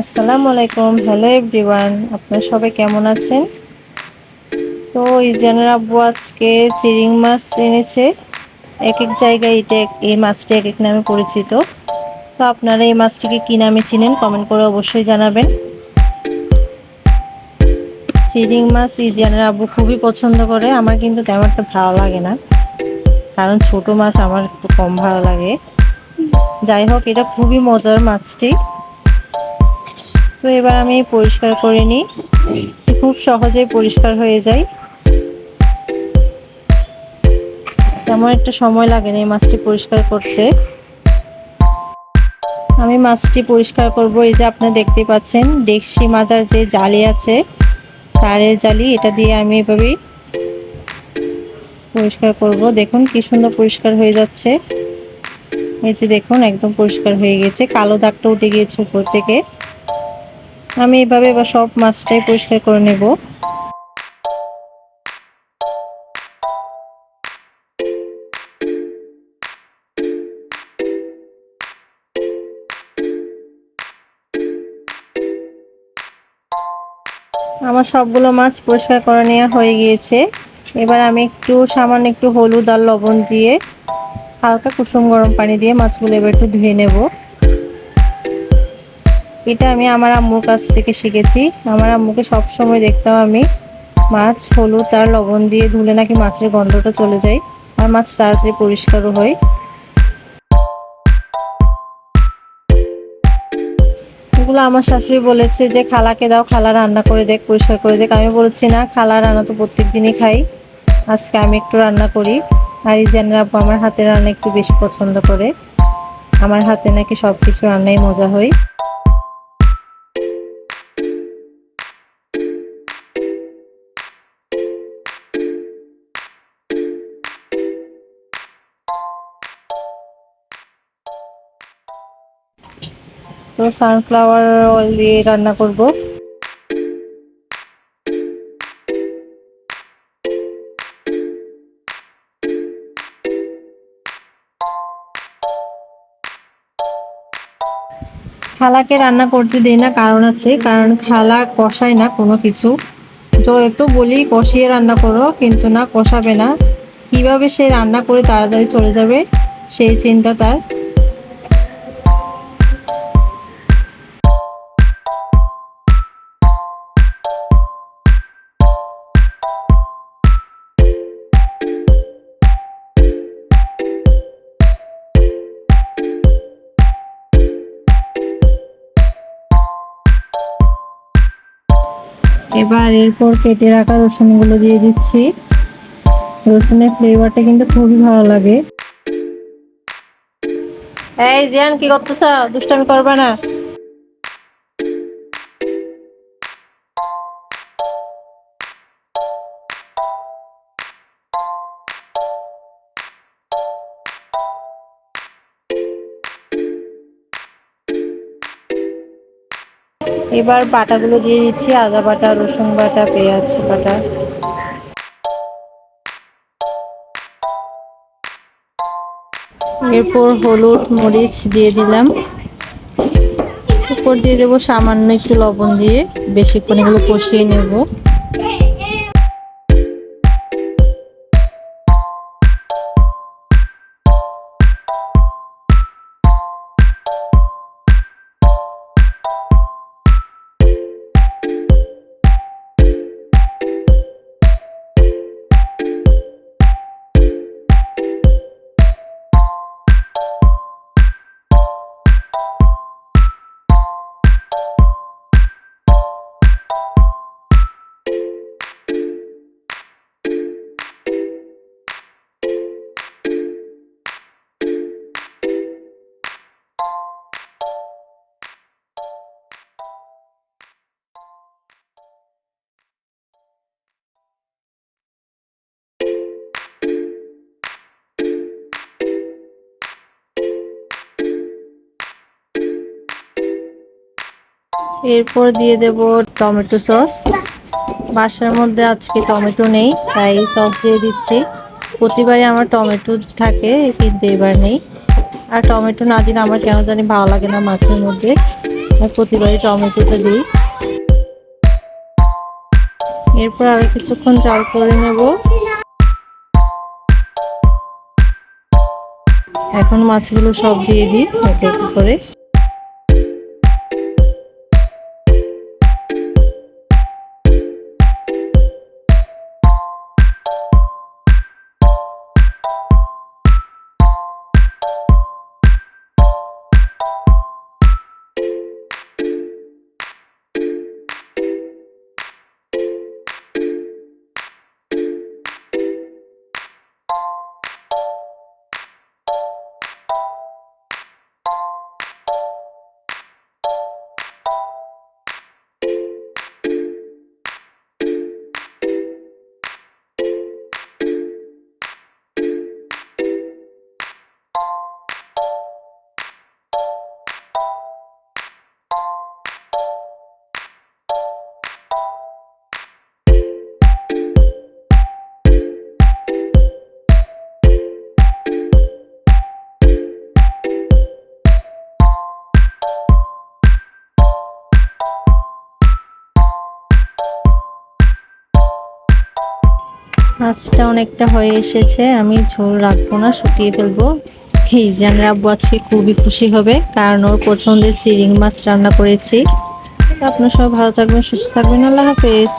আসসালামু আলাইকুম hello everyone আপনারা সবাই কেমন আছেন? তো ইজানের আব্বু আজকে চিরিং মাছ এনেছে। এক এক জায়গায় এটা এই মাছটি এক এক নামে পরিচিত। তো আপনারা এই মাছটিকে কী নামে চিনেন কমেন্ট করে অবশ্যই জানাবেন। চিরিং মাছ ইজিয়ানের আব্বু খুবই পছন্দ করে, আমার কিন্তু তেমন একটা ভালো লাগে না। কারণ ছোট মাছ আমার একটু কম ভালো লাগে। যাই হোক, এটা খুবই মজার মাছটি। এবার আমি পরিষ্কার করে নিই। খুব সহজেই পরিষ্কার হয়ে যায়। তেমন একটা সময় লাগে না এই মাছটি পরিষ্কার করতে। আমি মাছটি পরিষ্কার করব, এই যে আপনি দেখতে পাচ্ছেন ডেকসি মাজার যে জালি আছে, তারের জালি, এটা দিয়ে আমি এভাবেই পরিষ্কার করব। দেখুন কি সুন্দর পরিষ্কার হয়ে যাচ্ছে। এই যে দেখুন, একদম পরিষ্কার হয়ে গেছে। কালো দাগটা উঠে গিয়েছে উপর থেকে। আমি এভাবে এবার সব মাছটাই পরিষ্কার করে নেব। আমার সবগুলো মাছ পরিষ্কার করে নেওয়া হয়ে গিয়েছে। এবার আমি একটু সামান্য একটু হলুদ আর লবণ দিয়ে হালকা কুসুম গরম পানি দিয়ে মাছগুলো এবার একটু ধুয়ে নেব। এটা আমি আমার আম্মুর কাছ থেকে শিখেছি। আমার আম্মুকে সব সময় দেখতাম আমি মাছ, হলুদ আর লবণ দিয়ে ধুলে নাকি মাছের গন্ধটা চলে যায় আর মাছ তাড়াতাড়ি পরিষ্কারও হয়। এগুলো আমার শাশুড়ি বলেছে যে, খালাকে দাও, খালা রান্না করে দেখ, পরিষ্কার করে দেখ। আমি বলেছি, না, খালা রান্না তো প্রত্যেক দিনই খাই। আজকে আমি একটু রান্না করি। আর ইজানের আব্বু আমার হাতে রান্না একটু বেশি পছন্দ করে। আমার হাতে নাকি সব কিছু রান্নাই মজা হয়। তো সানফ্লাওয়ার অয়েল দিয়ে রান্না করব। খালাকে রান্না করতে দিই না, কারণ আছে, কারণ খালা কষায় না কোনো কিছু। তো এত বলি, কষিয়ে রান্না করো, কিন্তু না, কষাবে না। কীভাবে সে রান্না করে তাড়াতাড়ি চলে যাবে, সেই চিন্তা তার। এবার এরপর কেটে রাখা রসুনগুলো দিয়ে দিচ্ছি। রসুনের ফ্লেভারটা কিন্তু খুবই ভালো লাগে। এই জিয়ান, কি করতেছ? দুষ্টামি করবে না? এবার বাটাগুলো দিয়ে দিচ্ছি, আদা বাটা, রসুন বাটা, পেঁয়াজ বাটা। এরপর হলুদ, মরিচ দিয়ে দিলাম। উপর দিয়ে দেবো সামান্য একটু লবণ দিয়ে, বেশিক্ষণ এগুলো কষিয়ে নেব। এরপর দিয়ে দেব টমেটো সস। বাসার মধ্যে আজকে টমেটো নেই, তাই সস দিয়ে দিচ্ছি। প্রতিবারই আমার টমেটো থাকে, কিন্তু এবার নেই। আর টমেটো না দিলে আমার কেন জানি ভালো লাগে না মাছের মধ্যে। প্রতিবারই টমেটোটা দিই। এরপর আরও কিছুক্ষণ জাল করে নেব। এখন মাছগুলো সব দিয়ে দিই করে। মাছটা অনেকটা হয়ে এসেছে, আমি ঝোল রাখব না, শুকিয়ে ফেলব। এই যে আমি আব্বু আজকে খুবই খুশি হবে, কারণ ওর পছন্দের চিরিং মাছ রান্না করেছি। আপনার সবাই ভালো থাকবেন, সুস্থ থাকবেন, আল্লাহ হাফেজ।